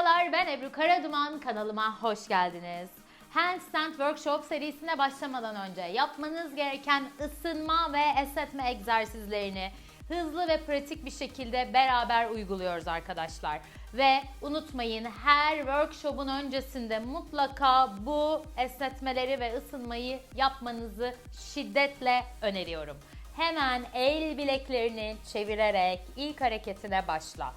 Merhabalar ben Ebru Karaduman kanalıma hoş geldiniz. Handstand Workshop serisine başlamadan önce yapmanız gereken ısınma ve esnetme egzersizlerini hızlı ve pratik bir şekilde beraber uyguluyoruz arkadaşlar. Ve unutmayın her workshop'un öncesinde mutlaka bu esnetmeleri ve ısınmayı yapmanızı şiddetle öneriyorum. Hemen el bileklerini çevirerek ilk hareketine başla.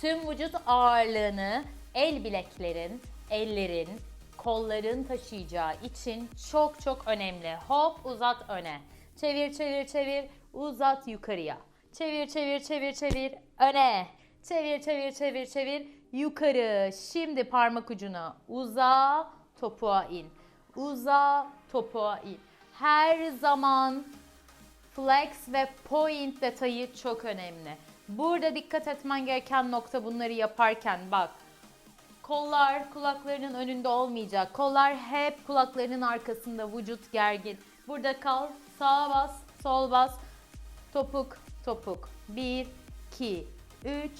Tüm vücut ağırlığını el bileklerin, ellerin, kolların taşıyacağı için çok çok önemli. Hop uzat öne. Çevir çevir çevir uzat yukarıya. Çevir çevir çevir çevir öne. Çevir çevir çevir çevir yukarı. Şimdi parmak ucuna uza topuğa in. Uza topuğa in. Her zaman Flex ve point detayı çok önemli. Burada dikkat etmen gereken nokta bunları yaparken bak. Kollar kulaklarının önünde olmayacak. Kollar hep kulaklarının arkasında. Vücut gergin. Burada kal. Sağa bas, sol bas. Topuk, topuk. 1, 2, 3,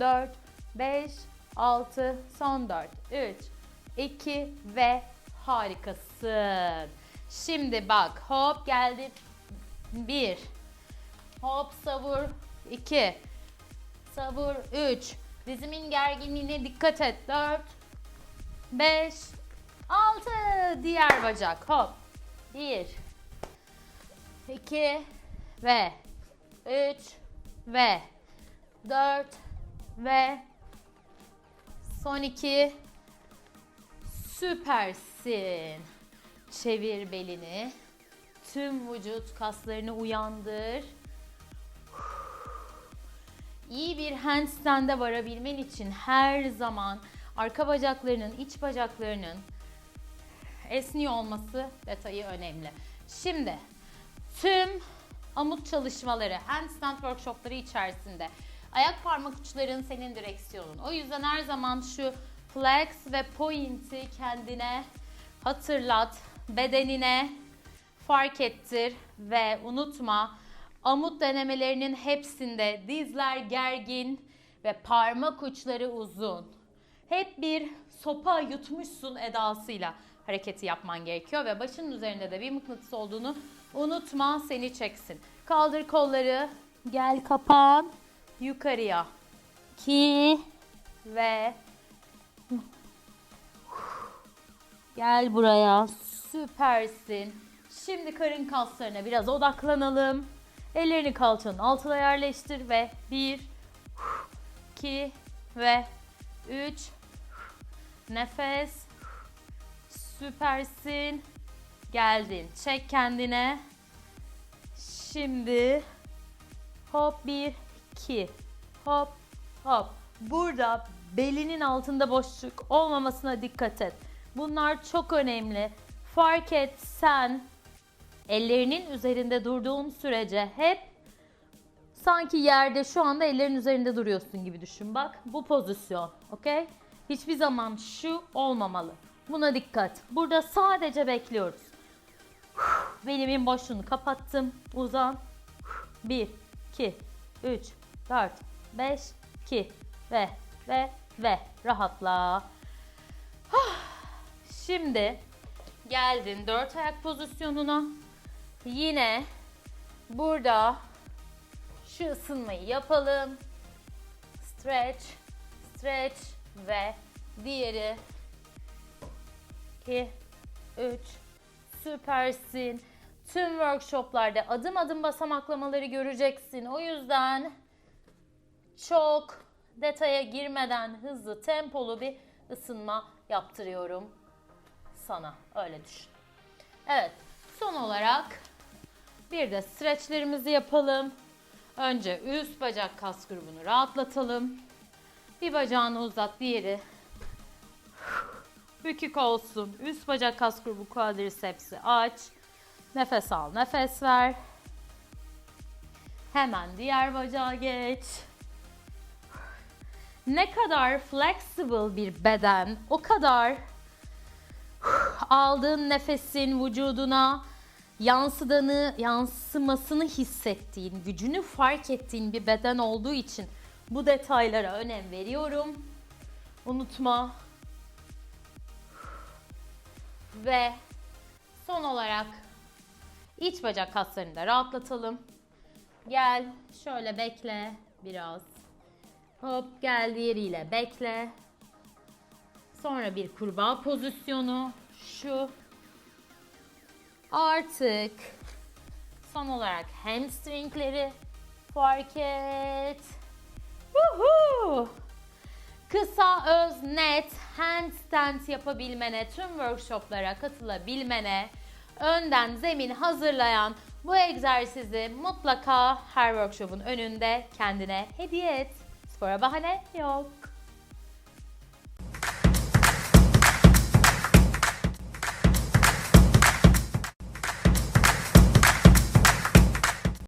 4, 5, 6, son 4. 3, 2 ve harikasın. Şimdi bak hop geldi. 1 Hop savur 2 Savur 3 Dizimin gerginliğine dikkat et 4 5 6 Diğer bacak hop 1 2 ve 3 ve 4 ve son 2 süpersin. Çevir belini. Tüm vücut kaslarını uyandır. İyi bir handstand'e varabilmen için her zaman arka bacaklarının, iç bacaklarının esniyor olması detayı önemli. Şimdi tüm amut çalışmaları, handstand workshopları içerisinde ayak parmak uçların senin direksiyonun. O yüzden her zaman şu flex ve point'i kendine hatırlat, bedenine fark ettir ve unutma amut denemelerinin hepsinde dizler gergin ve parmak uçları uzun. Hep bir sopa yutmuşsun edasıyla hareketi yapman gerekiyor ve başının üzerinde de bir mıknatıs olduğunu unutma seni çeksin. Kaldır kolları, gel kapan yukarıya. 2 ve Gel buraya. Süpersin. Şimdi karın kaslarına biraz odaklanalım. Ellerini kalçanın altına yerleştir ve 1 2 ve 3 Nefes. Süpersin. Geldin. Çek kendine. Şimdi hop 1 2 hop hop. Burada belinin altında boşluk olmamasına dikkat et. Bunlar çok önemli. Fark et sen ellerinin üzerinde durduğun sürece hep sanki yerde şu anda ellerin üzerinde duruyorsun gibi düşün. Bak bu pozisyon. Okey? Hiçbir zaman şu olmamalı. Buna dikkat. Burada sadece bekliyoruz. Belimin boşluğunu kapattım. Uzan. 1, 2, 3, 4, 5, 2 ve ve ve rahatla. Şimdi geldin dört ayak pozisyonuna. Yine burada şu ısınmayı yapalım. Stretch, stretch ve diğeri 2 3 süpersin. Tüm workshoplarda adım adım basamaklamaları göreceksin. O yüzden çok detaya girmeden hızlı tempolu bir ısınma yaptırıyorum sana. Öyle düşün. Evet. Son olarak bir de stretchlerimizi yapalım. Önce üst bacak kas grubunu rahatlatalım. Bir bacağını uzat, diğeri bükük olsun. Üst bacak kas grubu quadriceps'i aç. Nefes al, nefes ver. Hemen diğer bacağa geç. Ne kadar flexible bir beden, o kadar aldığın nefesin vücuduna yansıdanı, yansımasını hissettiğin, gücünü fark ettiğin bir beden olduğu için bu detaylara önem veriyorum. unutma. Ve son olarak iç bacak kaslarını da rahatlatalım. Gel şöyle bekle biraz. Hop gel diğeriyle bekle. Sonra bir kurbağa pozisyonu. Şu. Artık son olarak hamstringleri fark et. Woohoo! Kısa, öz, net handstand yapabilmene, tüm workshoplara katılabilmene, önden zemin hazırlayan bu egzersizi mutlaka her workshopun önünde kendine hediye et. Spora bahane yok.